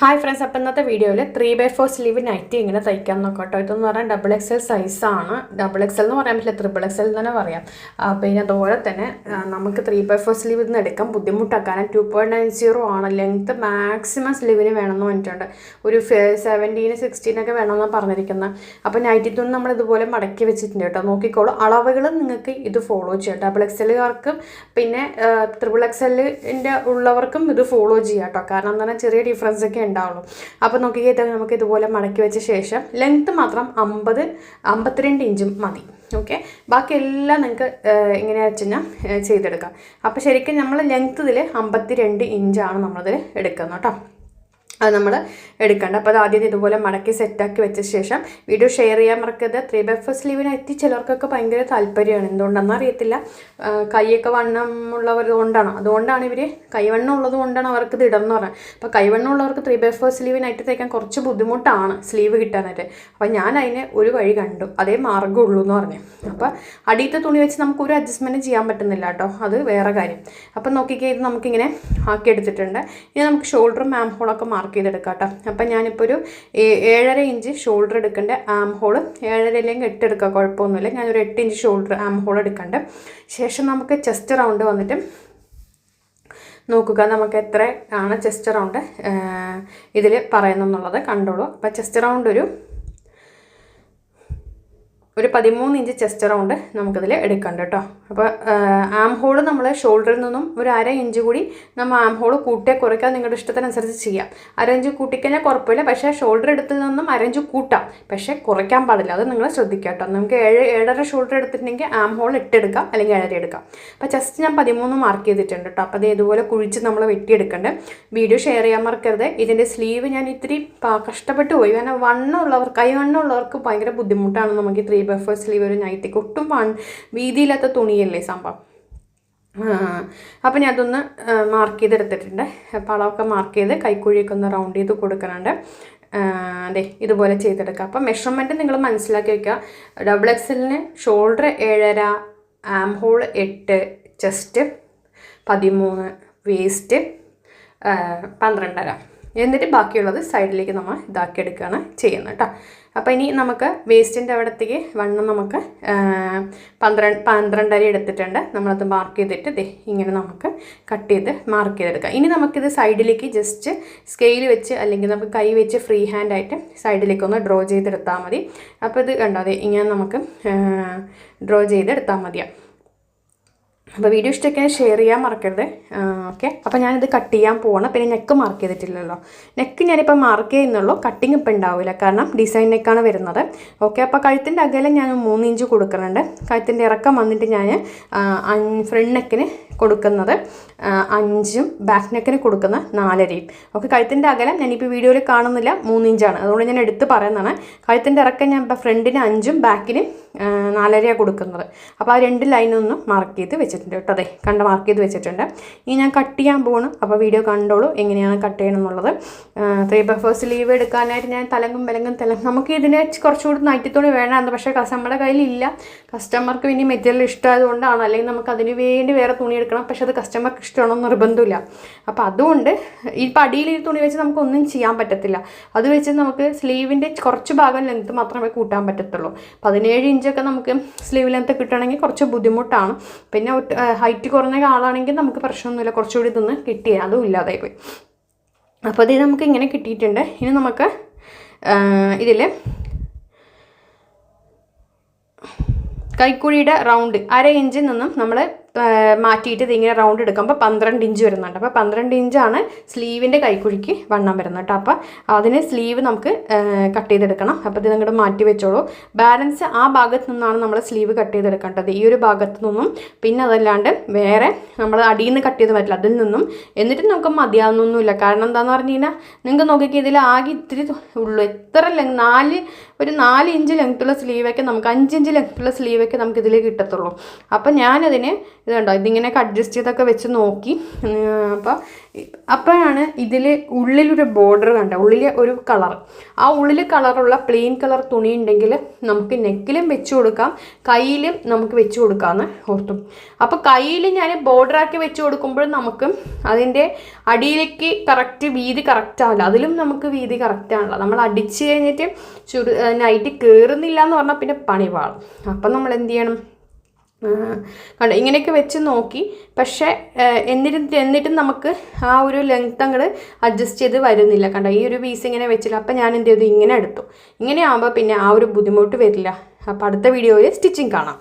Hi friends അപ്പം ഇന്നത്തെ വീഡിയോയിൽ three by four sleeve nighty ഇങ്ങനെ തയ്ക്കാൻ നോക്കാം കേട്ടോ ഇതെന്ന് പറഞ്ഞാൽ ഡബിൾ എക്സ് എൽ സൈസാണ് ഡബിൾ എക്സ് എൽ എന്ന് പറയാൻ പറ്റില്ല ത്രിബിൾ എക്സ് എൽ തന്നെ പറയാം. പിന്നെ അതുപോലെ തന്നെ നമുക്ക് ത്രീ ബൈ ഫോർ സ്ലീവ് ഇന്ന് എടുക്കാൻ ബുദ്ധിമുട്ടാക്കാനും ടു പോയിന്റ് നയൻ സീറോ ആണ്. ലെങ്ത്ത് മാക്സിമം സ്ലീവിന് വേണമെന്ന് പറഞ്ഞിട്ടുണ്ട്. ഒരു സെവന്റീന് സിക്സ്റ്റീനൊക്കെ വേണമെന്ന് പറഞ്ഞിരിക്കുന്നത് അപ്പോൾ നൈറ്റി തുണി നമ്മൾ ഇതുപോലെ മടക്കി വെച്ചിട്ടുണ്ട് കേട്ടോ നോക്കിക്കോളൂ. അളവുകൾ നിങ്ങൾക്ക് ഇത് ഫോളോ ചെയ്യാം. ഡബിൾ എക്സ് എല്ലുകാർക്കും പിന്നെ ത്രിബിൾ എക്സ് എല്ലിന്റെ ഉള്ളവർക്കും ഇത് ഫോളോ ചെയ്യാം കേട്ടോ കാരണം എന്താ ചെറിയ ഡിഫറൻസ് ഒക്കെ ഉണ്ടാവുള്ളൂ. അപ്പോൾ നോക്കിക്കഴിഞ്ഞാൽ നമുക്ക് ഇതുപോലെ മടക്കി വെച്ച ശേഷം ലെങ്ത്ത് മാത്രം അമ്പത് അമ്പത്തിരണ്ട് ഇഞ്ചും മതി. ഓക്കെ ബാക്കി എല്ലാം നിങ്ങൾക്ക് ഇങ്ങനെ വെച്ച് കഴിഞ്ഞാൽ ചെയ്തെടുക്കാം. അപ്പോൾ ശരിക്കും നമ്മൾ ലെങ്ത്ത് ഇതിൽ അമ്പത്തി രണ്ട് ഇഞ്ചാണ് നമ്മളിതിൽ എടുക്കുന്നത് കേട്ടോ. അത് നമ്മൾ എടുക്കേണ്ട. അപ്പോൾ അത് ആദ്യം ഇതുപോലെ മടക്കി സെറ്റാക്കി വെച്ച ശേഷം വീഡിയോ ഷെയർ ചെയ്യാൻ മറക്കരുത്. ത്രീ ബൈ ഫസ്റ്റ് ലീവിന് എത്തി ചിലർക്കൊക്കെ ഭയങ്കര താല്പര്യമാണ്. എന്തുകൊണ്ടെന്ന് അറിയത്തില്ല. കൈയൊക്കെ വണ്ണമുള്ളവർ കൊണ്ടാണ്. അതുകൊണ്ടാണ് ഇവർ കൈവണ്ണം ഉള്ളത് കൊണ്ടാണ് അവർക്ക് ഇത് ഇടണമെന്ന് പറഞ്ഞത്. അപ്പോൾ കൈവണ്ണം ഉള്ളവർക്ക് ത്രീ ബൈ ഫസ്റ്റ് സ്ലീവിനായിട്ട് തയ്ക്കാൻ കുറച്ച് ബുദ്ധിമുട്ടാണ് സ്ലീവ് കിട്ടാനായിട്ട്. അപ്പോൾ ഞാൻ അതിന് ഒരു വഴി കണ്ടു. അതേ മാർഗമുള്ളൂ എന്ന് പറഞ്ഞു. അപ്പോൾ അടിയത്തെ തുണി വെച്ച് നമുക്ക് ഒരു അഡ്ജസ്റ്റ്മെന്റ് ചെയ്യാൻ പറ്റുന്നില്ല കേട്ടോ. അത് വേറെ കാര്യം. അപ്പം നോക്കിക്കേ ഇത് നമുക്കിങ്ങനെ ആക്കിയെടുത്തിട്ടുണ്ട് ഇനി നമുക്ക് ഷോൾഡറും മാം ഹോളൊക്കെ മാർക്ക് ചെയ്തെടുക്കാം കേട്ടോ അപ്പം ഞാനിപ്പോൾ ഒരു ഏഴര ഇഞ്ച് ഷോൾഡർ എടുക്കേണ്ട ആം ഹോൾ ഏഴര അല്ലെങ്കിൽ എട്ട് എടുക്കാം കുഴപ്പമൊന്നുമില്ല. ഞാനൊരു എട്ട് ഇഞ്ച് ഷോൾഡർ ആം ഹോൾ എടുക്കേണ്ട. ശേഷം നമുക്ക് ചെസ്റ്റ് റൗണ്ട് വന്നിട്ട് നോക്കുക നമുക്ക് എത്ര ആണ് ചെസ്റ്റ് റൗണ്ട് ഇതിൽ പറയുന്നുള്ളത് കണ്ടോളൂ. അപ്പോൾ ചെസ്റ്റ് റൗണ്ട് ഒരു ഒരു പതിമൂന്ന് ഇഞ്ച് ചെസ്റ്റ് റൗണ്ട് നമുക്കിതിൽ എടുക്കണ്ട കേട്ടോ അപ്പോൾ ആം ഹോൾ നമ്മൾ ഷോൾഡറിൽ നിന്നും ഒരു അര ഇഞ്ച് കൂടി നമ്മൾ ആം ഹോൾ കൂട്ടിയാൽ കുറയ്ക്കാൻ നിങ്ങളുടെ ഇഷ്ടത്തിനനുസരിച്ച് ചെയ്യാം. അര ഇഞ്ച് കൂട്ടിക്കഴിഞ്ഞാൽ കുഴപ്പമില്ല. പക്ഷേ ഷോൾഡർ എടുത്തിൽ നിന്നും അര ഇഞ്ച് കൂട്ടാം. പക്ഷേ കുറയ്ക്കാൻ പാടില്ല. അത് നിങ്ങൾ ശ്രദ്ധിക്കുക കേട്ടോ നമുക്ക് ഏഴ് ഏഴര ഷോൾഡർ എടുത്തിട്ടുണ്ടെങ്കിൽ ആം ഹോൾ എട്ടെടുക്കാം അല്ലെങ്കിൽ ഏഴര എടുക്കാം. അപ്പോൾ ചെസ്റ്റ് ഞാൻ പതിമൂന്ന് മാർക്ക് ചെയ്തിട്ടുണ്ട് കേട്ടോ അപ്പോൾ അത് ഇതുപോലെ കുഴിച്ച് നമ്മൾ വെട്ടിയെടുക്കേണ്ടത് വീഡിയോ ഷെയർ ചെയ്യാൻ മറക്കരുത്. ഇതിന്റെ സ്ലീവ് ഞാൻ ഇത്തിരി കഷ്ടപ്പെട്ട് പോയി. കാരണം വണ്ണമുള്ളവർ കൈ വണ്ണമുള്ളവർക്ക് ഭയങ്കര ബുദ്ധിമുട്ടാണ് നമുക്ക് ത്രീ ബൈ ഫോർ സ്ലീവ് ഒരു നൈറ്റിക്ക് ഒട്ടും വീതിയില്ലാത്ത തുണിയല്ലേ സംഭവം. അപ്പം ഞാൻ അതൊന്ന് മാർക്ക് ചെയ്തെടുത്തിട്ടുണ്ട്. അപ്പോൾ അളവൊക്കെ മാർക്ക് ചെയ്ത് കൈക്കുഴിയൊക്കെ ഒന്ന് റൗണ്ട് ചെയ്ത് കൊടുക്കുന്നുണ്ട് അതെ ഇതുപോലെ ചെയ്തെടുക്കുക അപ്പം മെഷർമെന്റ് നിങ്ങൾ മനസ്സിലാക്കി വയ്ക്കുക ഡബിൾ എക്സലിന് ഷോൾഡർ ഏഴര ആം ഹോൾ എട്ട് ചെസ്റ്റ് പതിമൂന്ന് വേസ്റ്റ് പന്ത്രണ്ടര. എന്നിട്ട് ബാക്കിയുള്ളത് സൈഡിലേക്ക് നമ്മൾ ഇതാക്കി എടുക്കുകയാണ് ചെയ്യുന്നത് കേട്ടോ. അപ്പോൾ ഇനി നമുക്ക് വേസ്റ്റിന്റെ അവിടത്തേക്ക് വണ്ണം നമുക്ക് പന്ത്രണ്ട് പന്ത്രണ്ടര എടുത്തിട്ടുണ്ട്. നമ്മളത് മാർക്ക് ചെയ്തിട്ട് ദേ ഇങ്ങനെ നമുക്ക് കട്ട് ചെയ്ത് മാർക്ക് ചെയ്തെടുക്കാം. ഇനി നമുക്കിത് സൈഡിലേക്ക് ജസ്റ്റ് സ്കെയിൽ വെച്ച് അല്ലെങ്കിൽ നമുക്ക് കൈ വെച്ച് ഫ്രീ ഹാൻഡ് ആയിട്ട് സൈഡിലേക്ക് ഒന്ന് ഡ്രോ ചെയ്തെടുത്താൽ മതി. അപ്പോൾ ഇത് കണ്ടോ അതെ ഇങ്ങനെ നമുക്ക് ഡ്രോ ചെയ്തെടുത്താൽ മതിയാണ് അപ്പോൾ വീഡിയോ ഇഷ്ടമൊക്കെ ഷെയർ ചെയ്യാൻ മറക്കരുത്. ഓക്കെ അപ്പോൾ ഞാനിത് കട്ട് ചെയ്യാൻ പോവാണ്. പിന്നെ നെക്ക് മാർക്ക് ചെയ്തിട്ടില്ലല്ലോ. നെക്ക് ഞാനിപ്പോൾ മാർക്ക് ചെയ്യുന്നുള്ളൂ. കട്ടിങ് ഇപ്പം ഉണ്ടാവില്ല കാരണം ഡിസൈൻ നെക്കാണ് വരുന്നത്. ഓക്കെ അപ്പോൾ കഴുത്തിന്റെ അകലം ഞാൻ മൂന്ന് ഇഞ്ച് കൊടുക്കുന്നുണ്ട്. കഴുത്തിന്റെ ഇറക്കം വന്നിട്ട് ഞാൻ ഫ്രണ്ട് നെക്കിന് കൊടുക്കുന്നത്. അഞ്ചും ബാക്ക് നെക്കിന് കൊടുക്കുന്ന നാലരയും. ഓക്കെ കഴുത്തിന്റെ അകലം ഞാനിപ്പോൾ വീഡിയോയിൽ കാണുന്നില്ല. മൂന്നിഞ്ചാണ്. അതുകൊണ്ട് ഞാൻ എടുത്ത് പറയുന്നതാണ്. കഴുത്തിന്റെ ഇറക്കം ഞാൻ ഇപ്പോൾ ഫ്രണ്ടിന് അഞ്ചും ബാക്കിന് നാലരയാണ് കൊടുക്കുന്നത്. അപ്പോൾ ആ രണ്ട് ലൈനൊന്നും മാർക്ക് ചെയ്ത് വെച്ചിട്ടുണ്ട് കേട്ടോ. അതെ കണ്ട മാർക്ക് ചെയ്ത് വെച്ചിട്ടുണ്ട്. ഇനി ഞാൻ കട്ട് ചെയ്യാൻ പോകണം അപ്പോൾ വീഡിയോ കണ്ടോളൂ എങ്ങനെയാണ് കട്ട് ചെയ്യണം എന്നുള്ളത് ത്രീ ബൈ ഫേഴ്സ് ലീവ് എടുക്കാനായിട്ട് ഞാൻ തലങ്കും വിലങ്കും തലങ്ങും. നമുക്ക് ഇതിനെ കുറച്ചുകൂടി നൈറ്റത്തോടെ വേണമെന്ന് പക്ഷേ നമ്മുടെ കയ്യിലില്ല. കസ്റ്റമർക്ക് ഇനി മെറ്റീരിയൽ ഇഷ്ടമായതുകൊണ്ടാണ്. അല്ലെങ്കിൽ നമുക്ക് അതിന് വേണ്ടി വേറെ തുണി എടുക്കണം. പക്ഷെ അത് കസ്റ്റമർക്ക് ഇഷ്ടമാണെന്ന് നിർബന്ധമില്ല. അപ്പോൾ അതുകൊണ്ട് ഈ പടിയിൽ ഈ തുണി വെച്ച് നമുക്കൊന്നും ചെയ്യാൻ പറ്റത്തില്ല. അത് വെച്ച് നമുക്ക് സ്ലീവിന്റെ കുറച്ച് ഭാഗം ലെങ്ത് മാത്രമേ കൂട്ടാൻ പറ്റത്തുള്ളൂ. പതിനേഴ് ഇഞ്ചൊക്കെ നമുക്ക് സ്ലീവ് ലെങ്ത് കിട്ടണമെങ്കിൽ കുറച്ച് ബുദ്ധിമുട്ടാണ്. പിന്നെ ഹൈറ്റ് കുറഞ്ഞ ആളാണെങ്കിൽ നമുക്ക് പ്രശ്നമൊന്നുമില്ല. കുറച്ചുകൂടി ഇതൊന്ന് കിട്ടിയ അതും ഇല്ലാതായി പോയി അപ്പോൾ ഇത് നമുക്ക് ഇങ്ങനെ കിട്ടിയിട്ടുണ്ട്. ഇനി നമുക്ക് ഇതിൽ കൈക്കുഴിയുടെ റൗണ്ട് അര ഇഞ്ചിൽ നിന്നും നമ്മൾ മാറ്റിയിട്ട് ഇതിങ്ങനെ റൗണ്ട് എടുക്കുമ്പോൾ പന്ത്രണ്ട് ഇഞ്ച് വരുന്നുണ്ട്. അപ്പോൾ പന്ത്രണ്ട് ഇഞ്ചാണ് സ്ലീവിന്റെ കൈക്കുഴിക്ക് വണ്ണം വരുന്നത് കേട്ടോ അപ്പോൾ അതിന് സ്ലീവ് നമുക്ക് കട്ട് ചെയ്തെടുക്കണം. അപ്പോൾ ഇത് നിങ്ങളുടെ മാറ്റി വെച്ചോളൂ. ബാലൻസ് ആ ഭാഗത്തു നിന്നാണ് നമ്മൾ സ്ലീവ് കട്ട് ചെയ്തെടുക്കേണ്ടത്. ഈ ഒരു ഭാഗത്ത് നിന്നും പിന്നെ അതല്ലാണ്ട് വേറെ നമ്മൾ അടിയിൽ നിന്ന് കട്ട് ചെയ്ത് പറ്റില്ല അതിൽ നിന്നും എന്നിട്ട് നമുക്ക് മതിയാവുന്നൊന്നുമില്ല. കാരണം എന്താണെന്ന് പറഞ്ഞു കഴിഞ്ഞാൽ നിങ്ങൾക്ക് നോക്കിയാൽ ഇതിൽ ആകെ ഇത്തിരി ഉള്ളൂ. എത്ര ലെങ് നാല് ഒരു നാല് ഇഞ്ച് ലെങ്ത്തുള്ള സ്ലീവൊക്കെ നമുക്ക് അഞ്ച് ഇഞ്ച് ലെങ്ത്തുള്ള സ്ലീവൊക്കെ നമുക്കിതിൽ കിട്ടത്തുള്ളൂ. അപ്പം ഞാനതിന് ഇത് കണ്ടോ ഇതിങ്ങനെയൊക്കെ അഡ്ജസ്റ്റ് ചെയ്തൊക്കെ വെച്ച് നോക്കി. അപ്പോൾ അപ്പോഴാണ് ഇതിൽ ഉള്ളിലൊരു ബോർഡർ കണ്ട ഉള്ളിൽ ഒരു കളർ ആ ഉള്ളിൽ കളറുള്ള പ്ലെയിൻ കളർ തുണി ഉണ്ടെങ്കിൽ നമുക്ക് നെക്കിലും വെച്ച് കൊടുക്കാം. കയ്യിലും നമുക്ക് വെച്ച് കൊടുക്കാമെന്ന് ഓർത്തു. അപ്പോൾ കയ്യിൽ ഞാൻ ബോർഡറാക്കി വെച്ച് കൊടുക്കുമ്പോൾ നമുക്ക് അതിന്റെ അടിയിലേക്ക് കറക്റ്റ് വീതി കറക്റ്റ് ആവില്ല. അതിലും നമുക്ക് വീതി കറക്റ്റ് ആണല്ലോ. നമ്മൾ അടിച്ച് കഴിഞ്ഞിട്ട് ചുരു നൈറ്റ് കയറുന്നില്ല എന്ന് പറഞ്ഞാൽ പിന്നെ പണി പാളും അപ്പം നമ്മൾ എന്ത് ചെയ്യണം? കണ്ടോ? ഇങ്ങനെയൊക്കെ വെച്ച് നോക്കി. പക്ഷേ എന്നിട്ട് എന്നിട്ടും നമുക്ക് ആ ഒരു ലെങ്ത് അങ്ങോട്ട് അഡ്ജസ്റ്റ് ചെയ്ത് വരുന്നില്ല. കണ്ടോ? ഈ ഒരു പീസ് ഇങ്ങനെ വെച്ചില്ല. അപ്പം ഞാൻ എന്ത് ചെയ്തു? ഇങ്ങനെ എടുത്തു. ഇങ്ങനെ ആകുമ്പോൾ പിന്നെ ആ ഒരു ബുദ്ധിമുട്ട് വരില്ല. അപ്പോൾ അടുത്ത വീഡിയോയിൽ സ്റ്റിച്ചിങ് കാണാം.